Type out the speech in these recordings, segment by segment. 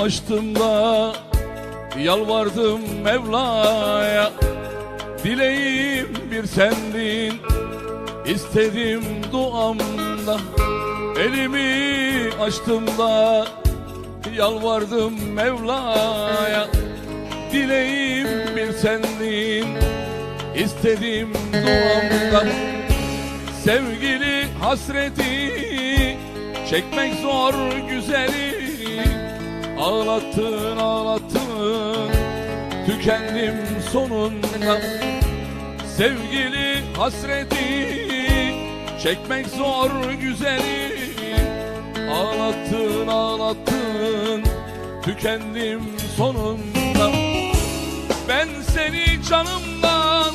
açtım da Yalvardım Mevla'ya. Dileğim bir sendin İstedim duamda. Elimi açtım da Yalvardım Mevla'ya. Dileğim bir sendin İstedim duamda. Sevgili hasreti Çekmek zor güzeli Ağlattın ağlattın Tükendim sonunda. Sevgili hasreti Çekmek zor güzeli. Ağlattın ağlattın Tükendim sonunda. Ben seni canımdan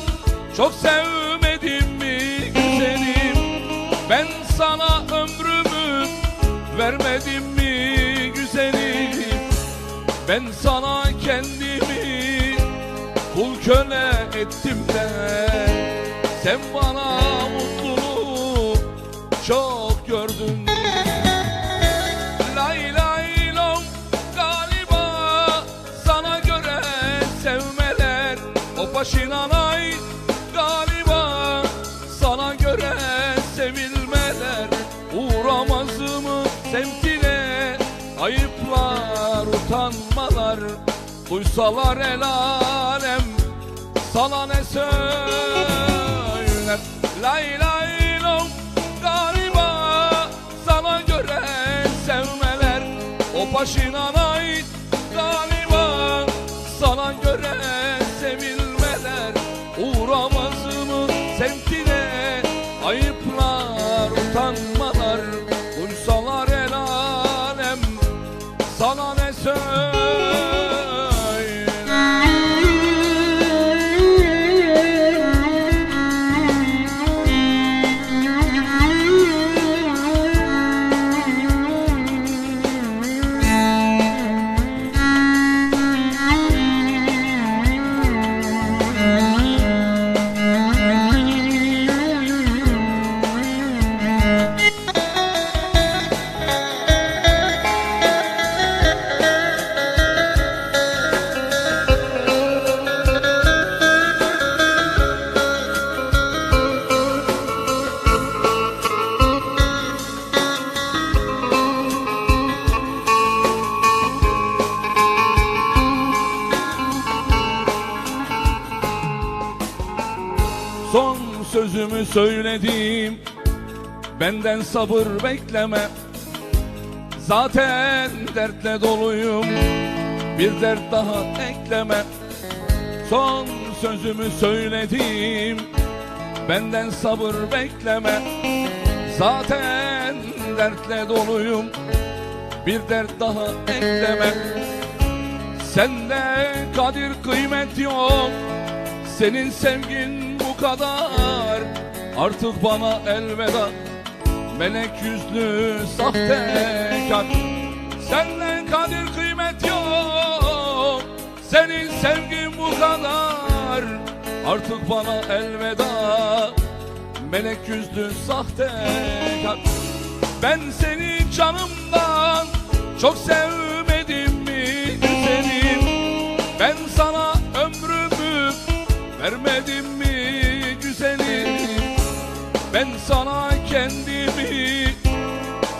Çok sevmedim mi güzelim? Ben sana ömrümü Vermedim Ben sana kendimi Kul köle ettim de. Sen bana mutluluğu Çok gördün. Lay lay lom galiba Sana göre sevmeler. O başına lay galiba Sana göre sevilmeler. Uğramaz mı semtine Ayıplar utanmalar Duysalar el alem Sana ne söyler? Lay lay lom galiba Sana göre sevmeler. O başına ait galiba Sana göre sevilmeler. Uğramaz mı semtine Ayıplar sözümü söyledim. Benden sabır bekleme. Zaten dertle doluyum. Bir dert daha ekleme. Son sözümü söyledim. Benden sabır bekleme. Zaten dertle doluyum. Bir dert daha ekleme. Sende kadir kıymet yok. Senin sevgin kadar. Artık bana elveda Melek yüzlü sahtekar. Senden kadir kıymet yok Senin sevgin bu kadar. Artık bana elveda Melek yüzlü sahtekar. Ben seni canımdan Çok sevmedim mi güzelim Ben sana ömrümü Vermedim Ben sana kendimi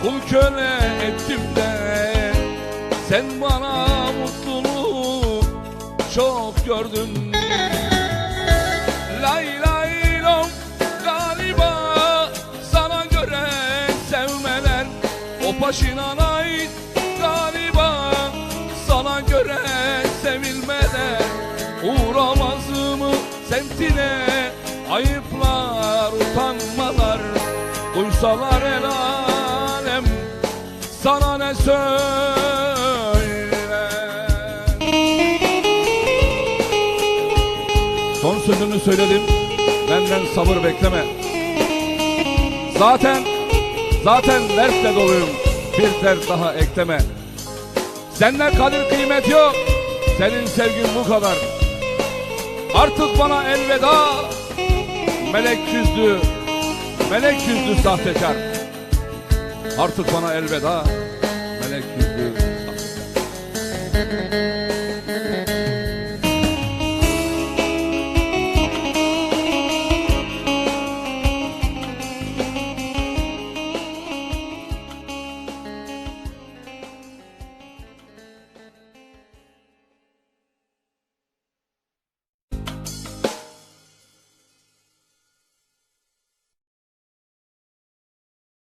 Kul köle ettim de Sen bana mutluluğu Çok gördün. Lay lay lom galiba Sana göre sevmeler O başına ait galiba Sana göre sevilmeler. Uğramaz mı semtine Ayıplar utanmalar Duysalar el alem Sana ne söyler Son sözümü söyledim. Benden sabır bekleme. Zaten zaten dertle doluyum. Bir dert daha ekleme. Senden kadir kıymet yok. Senin sevgin bu kadar. Artık bana elveda. Melek yüzlü, melek yüzlü sahtekar. Artık bana elveda. Melek yüzlü sahtekar.